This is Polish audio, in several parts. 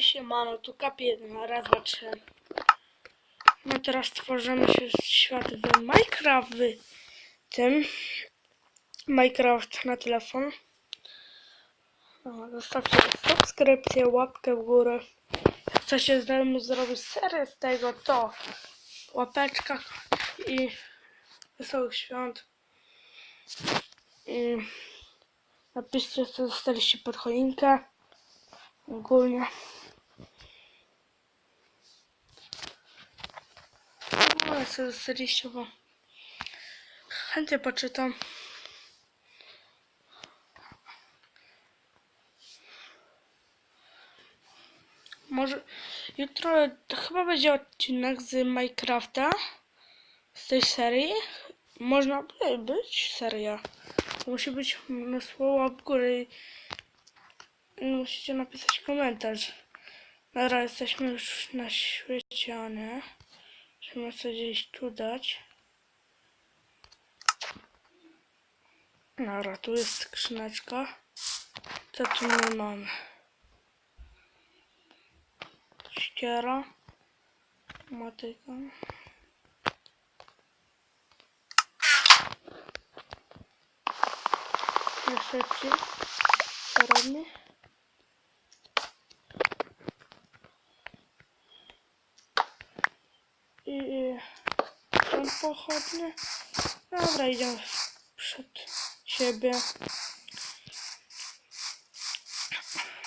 Hej siemano, tu K1, raz, dwa, trzy. No teraz tworzymy się świat w Minecraft w tym. Minecraft na telefon. No, zostawcie subskrypcję, łapkę w górę. Jak chcecie ze mną zrobić serię z tego, to łapeczka i wesołych świąt. I napiszcie, co dostaliście pod choinkę. Ogólnie. No, ale co bo chętnie poczytam. Może jutro chyba będzie odcinek z Minecrafta z tej serii. Można by być seria. Musi być mnóstwo łap i musicie napisać komentarz. Dobra, jesteśmy już na świecie, nie? Musimy sobie gdzieś tu dać. Dobra, tu jest skrzyneczka. Co tu my mamy? Ściera. Motyka. Jeszcze co robi? I i ten pochodny. Dobra, idziemy przed siebie.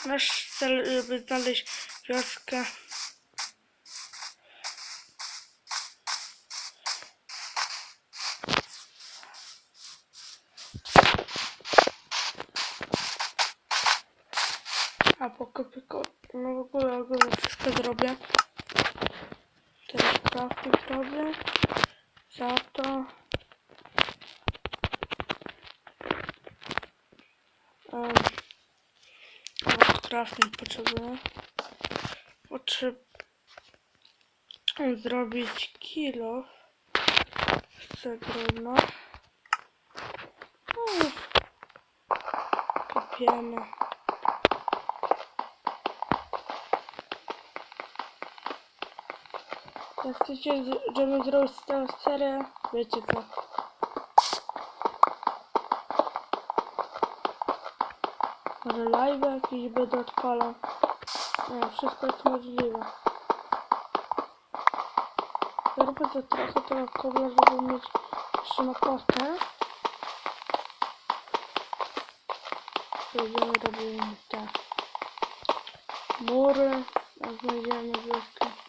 Nasz cel, żeby znaleźć wioskę. A pokopy, no w ogóle ogólnie wszystko zrobię. Teraz crafting robię. Za to. Um, crafting potrzebuję. Potrzebuję zrobić kilo. Chcę drewno. No, Jak chcecie, z- żebym zrobić tę serię, wiecie co. Może live jakiś będę odpalał. Nie, wszystko jest możliwe. Zrobię to trochę kobla, żeby mieć potę. Będziemy robili te mury, a znajdziemy wioskę.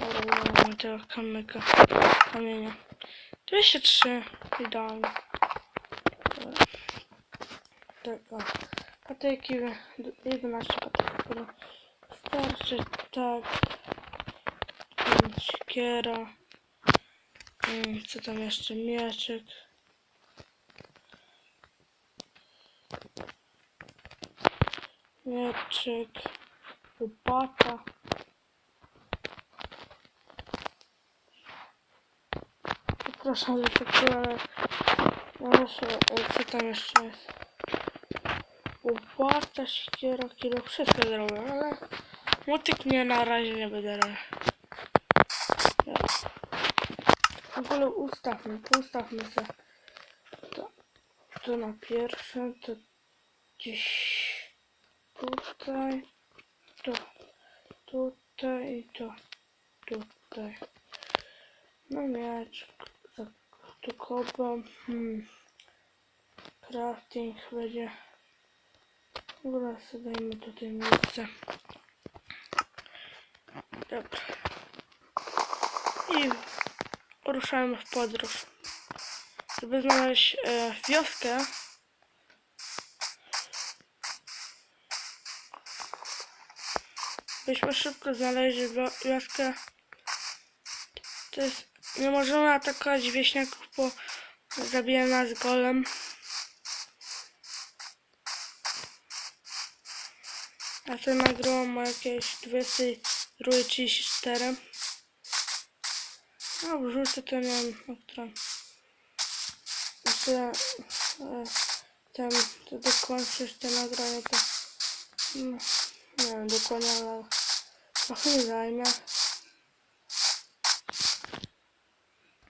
Mamy tego kamyka, kamienia. 203, idealnie. Dobra. Tak, o. Patyki, 11 patyków. Starczy, tak. Siekiera. Mm, Co tam jeszcze? Mieczyk. Mieczyk. Łopata. Przepraszam za takie, ale ja muszę, e, co tam jeszcze jest? Łopata, siekiera, kilo, wszystko zrobię, ale motyk nie na razie nie będę robił. W ogóle ustawmy, ustawmy się. To, to na pierwsze, to gdzieś tutaj, to tutaj i to tutaj. No miecz, za tu kopę, hmm. Crafting będzie. W ogóle dajmy tutaj miejsce. Dobra. I ruszamy w podróż. Żeby znaleźć e, wioskę. Byśmy szybko znaleźli wio- wioskę. To jest, nie możemy atakować wieśniaków, bo zabije nas golem. A to nagrałam ma jakieś 22.34. No, wrzucę to, nie wiem, o którą. Myślę, e, ten, to dokończysz te nagranie, to... No, nie Nie wiem dokładnie, ale trochę mi zajmie.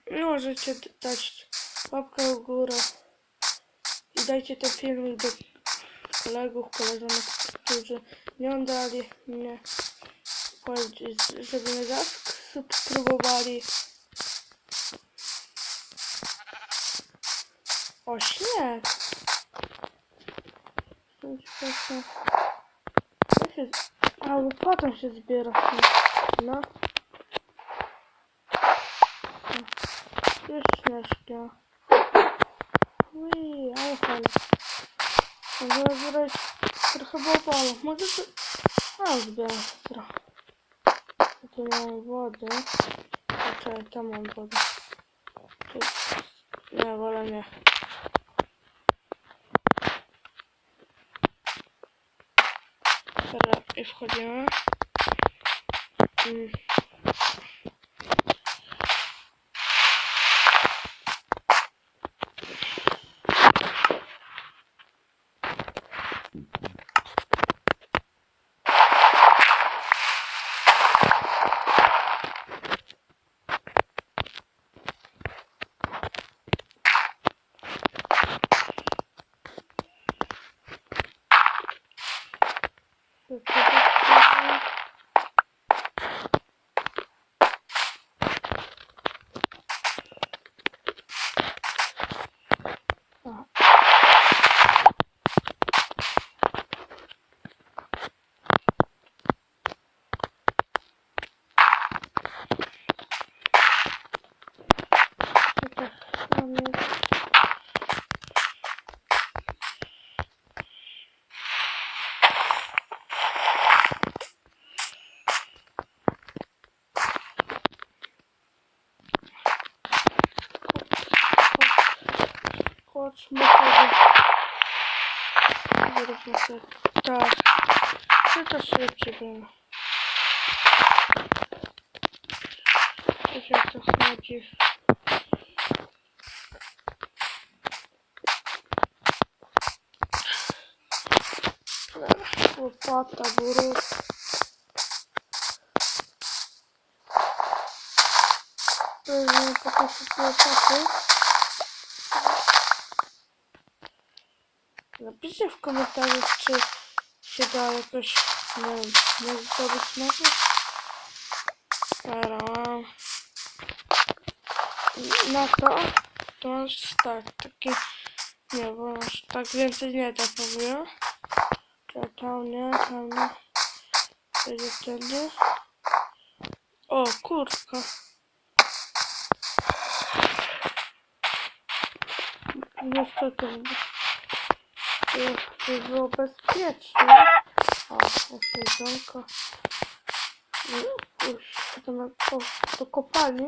Nie możecie dać łapkę w górę i dajcie ten filmik do kolegów, koleżanek, którzy nie oddali mnie. Żeby mnie zasubskrybowali. O śnieg! Co się... A, łopatą się zbiera. No. Jest śnieżki. Ui, ale fajnie. Mogę zbierać trochę bałwanów. Mogę to... A, zbierać trochę. Ja Tu mam wodę. Czekaj, tam mam wodę. Tu... Nie, wolę nie. Teraz i wchodzimy. Mm. Chodźmy sobie. Zróbmy sobie tak. Czy to szybciej było? Wiesz o co chodzi. Łopata, burus. Weźmy po prostu łopaty. Napiszcie w komentarzu, czy się da jakoś, wiem, może zrobić nowy. Dobra, mam. Na to, to masz tak, taki, nie, bo masz tak więcej nie da, powiem. To tam nie, tam nie. Będzie wtedy. O, kurtka. Niestety, żeby było bezpiecznie. O, jest jedzonko. Już idziemy po, do kopalni.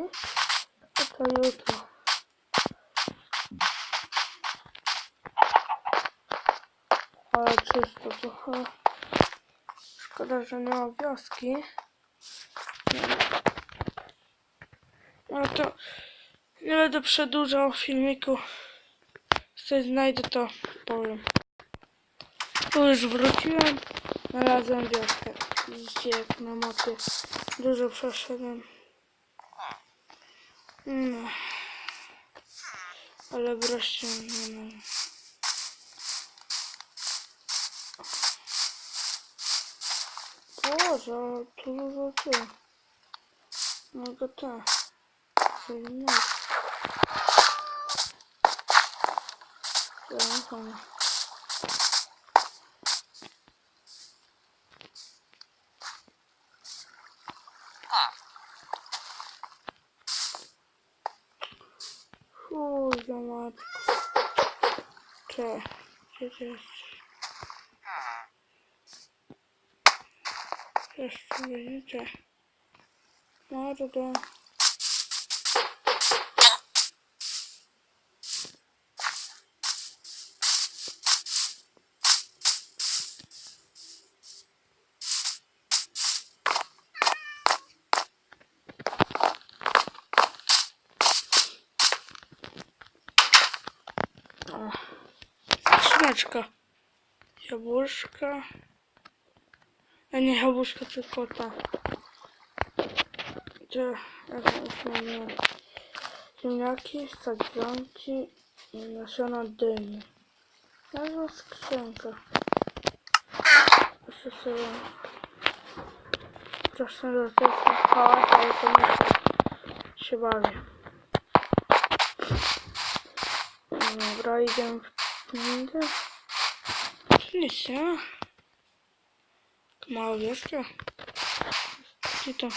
A to jutro. Ale czysto trochę. Szkoda, że nie ma wioski. No to nie będę przedłużał filmiku. Coś znajdę to powiem. Tu już wróciłem. Znalazłem wioskę. Widzicie jak na mapie dużo przeszedłem. No. Ale wreszcie nie ma. Boże, tu dużo tu. Mogę tak. Zmieniać. Zamknę. Chuj, za matko. Cze, gdzie ty jesteś? Jeszcze widzicie? Mordo. O, Jabłuszka. A nie jabłuszka, tylko ta. Gdzie, mamy ziemniaki, sadzonki i nasiona dyni. Nazwa skrzynka. Proszę sobie... Proszę do tego hałas, ale to nie się bawię. Dobra, idę w tędy. Tu nic nie ma. Mała wioska. Gdzie to?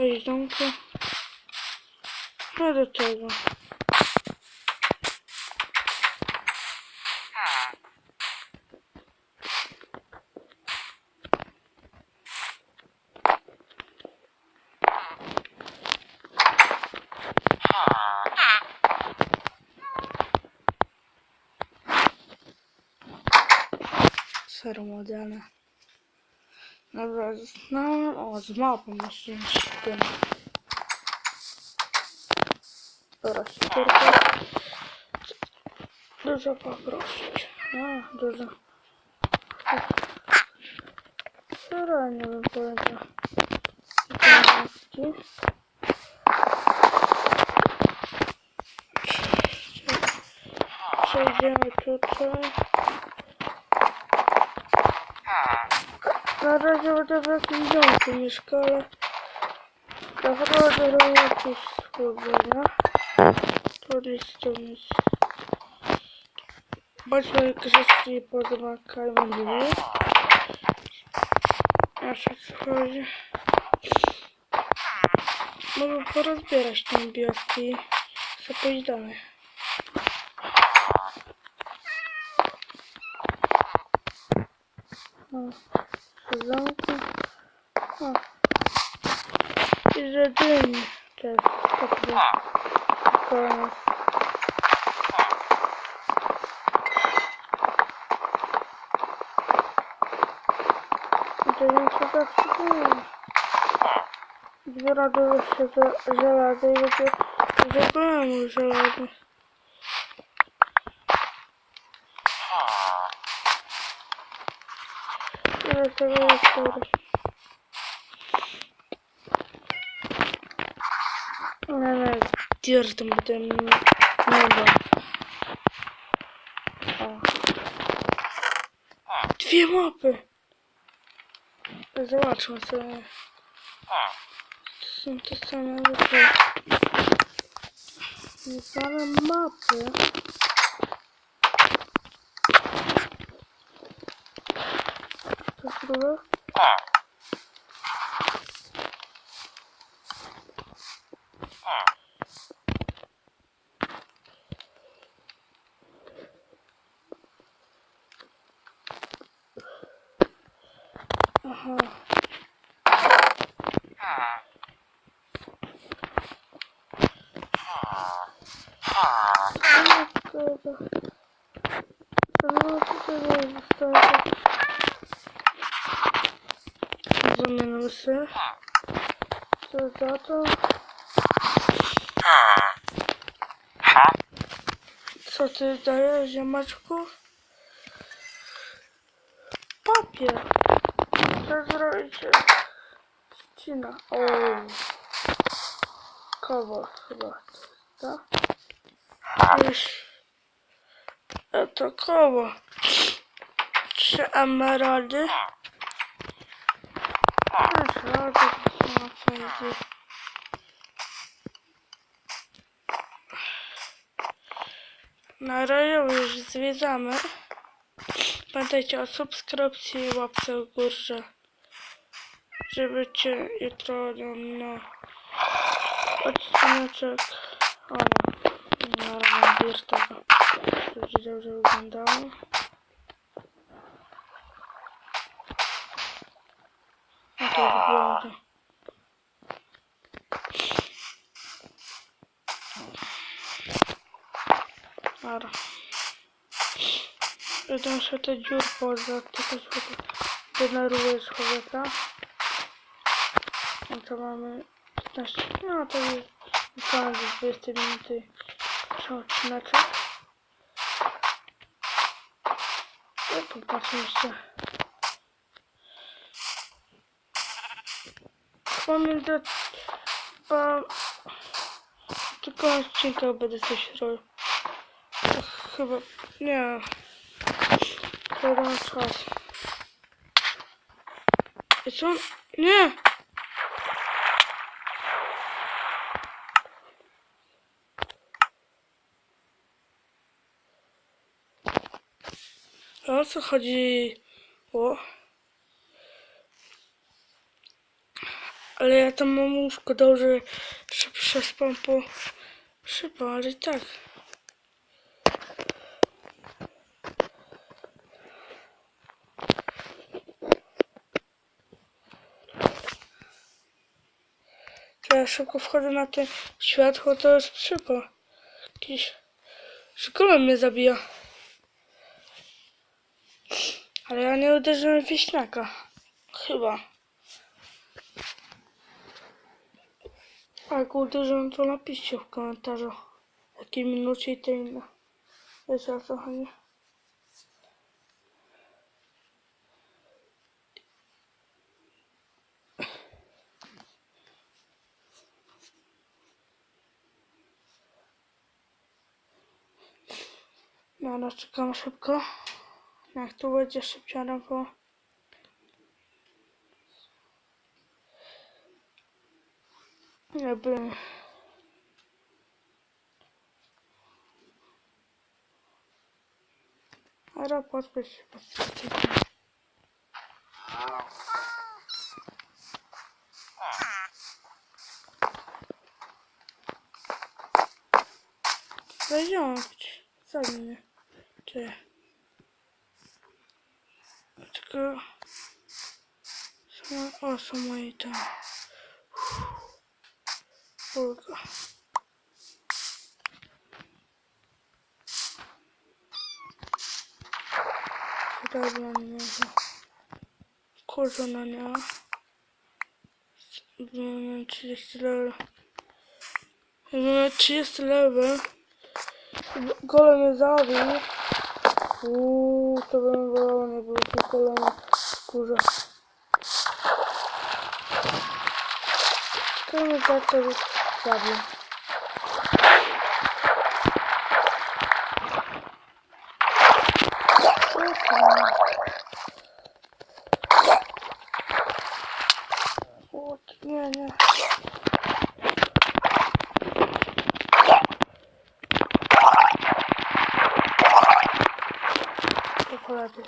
Wejść do domku. No do. Staromoderne. Dobra, znałem. O, z mapą jeszcze z tym. Dobra, ścierka. Dużo poprosić. A, dużo. Serenie bym powiedział. Maski. Przejdziemy tutaj. Na razie będę w jakimś domku mieszkał, ale naprawdę robię jakieś spróbowania. To listą jest. Bądźmy grzeczki i pozmakajmy drzwi. Aż o co chodzi. Mogę porozbierać te wioski i sobie pójść dalej. O, sezonku. O. I że dym też taki koniec. I to nie co tak się dzieje. Zbiera do jeszcze za- żelaza i będzie zabrałem żelazo. Ile tego jest teraz? No, no, dirtem potem niebo. O. Dwie mapy. Zobaczmy sobie. Są te same rzeczy. Same mapy. dolu. Aha. Anlatıyorum. Anlatıyorum. Anlatıyorum. Się. Co za to? Co ty dajesz, ziemaczku? Papier. Co zrobić? Ścina. O. Koło chyba. Tak? Już. A to koło. Trzy. Emeraldy to są fajne. Razie już zwiedzamy. Pamiętajcie o subskrypcji i łapce w górze. Żeby cię jutro na odcineczek. O, na ramach tego. Żeby dobrze wyglądało. No to wygląda. Dobra. Jeden się te dziur poza, tylko się denerwuje człowieka. No to mamy 15, no to jest ponad 20 minuty odcineczek. Ja popatrzę jeszcze. Pamiętam, chyba tylko odcinka będę coś robił. Chyba, nie. To dam czas. I co? Nie! A o. Ale ja tam mam łóżko, dobrze, że przespam po szybko, ale i tak. Ja szybko wchodzę na te światło, to jest przypał. Jakiś... Szkoła mnie zabija. Ale ja nie uderzyłem w wieśniaka. Chyba. Jak uderzyłem, to napiszcie w komentarzu. W jakiej minucie i to inne. Wiecie o co chodzi? No, no, czekam szybko. Jak tu będzie szybciej, bo... Jakby... Ale podpisz się pod. Co mnie? Czy... Tylko... Są, moje tam. Ulga. Dobra, nie ma. Kurwa, no nie ma. Mamy 30 level. Mamy 30 level. Gole mnie zabił. Uuu, to bym wolał, nie było tu golem. Kurwa. To mnie za to zabił. O, nie, nie. Czekolady.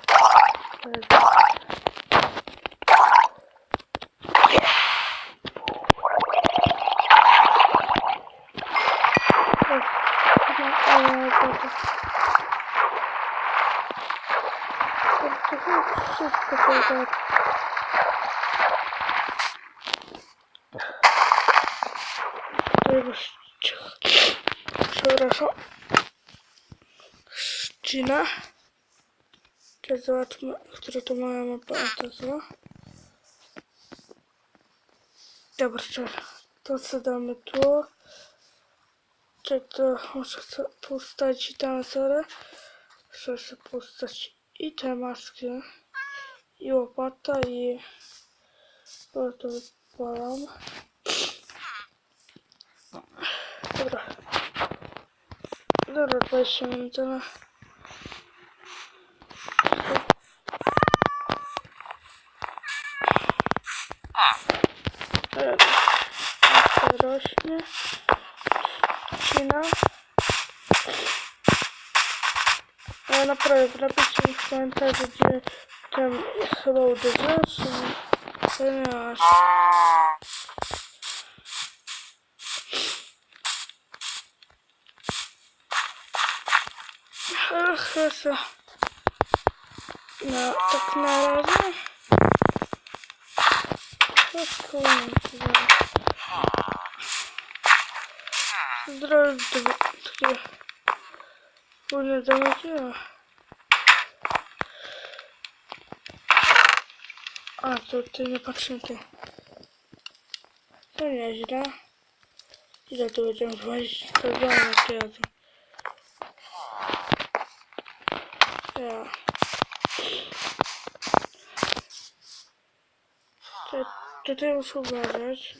Wszystko to Przepraszam. Trzcina. Teraz zobaczmy, która to moja mapa to Dobra, to co damy tu. Czy to muszę postać tam sorę. Muszę sobie postać i te maski. I łopata i... To to wypalam. Dobra. Dobra, 20 minut. ale- Dobra. Jak to rośnie. Cina. Ale naprawdę, napiszcie w komentarzu, gdzie tam chyba uderzyłem, czy nie. To nie aż. Ach, Jezu. No, tak na razie. To koniec. Zdrowie, takie Kurde, to A, to ty nie patrzę ty. To nieźle. Ile tu będziemy wchodzić? To dwa to ja to. To, tutaj muszę uważać.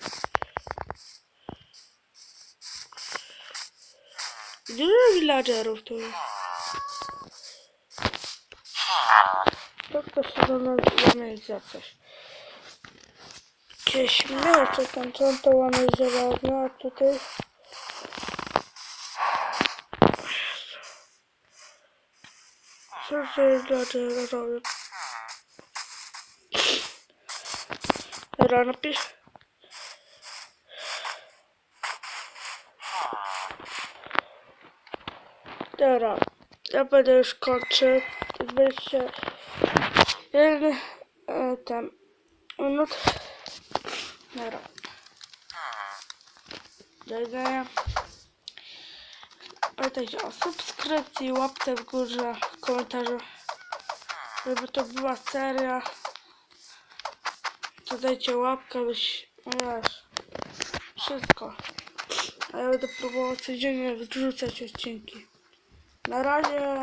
Dużo villagerów tu jest to ktoś się do nas łamać za coś. Gdzieś męczę tam tą to łamę żelazną, no a tutaj... Co się znaczy robię? Dobra, napisz. Dobra, ja będę już kończył. 20 Jeden, ten, no to, dobra. Do. Pamiętajcie o subskrypcji, łapce w górze, komentarzu, żeby to była seria. To dajcie łapkę, byś, no wiesz, wszystko. A ja będę próbował codziennie wrzucać odcinki. Na razie!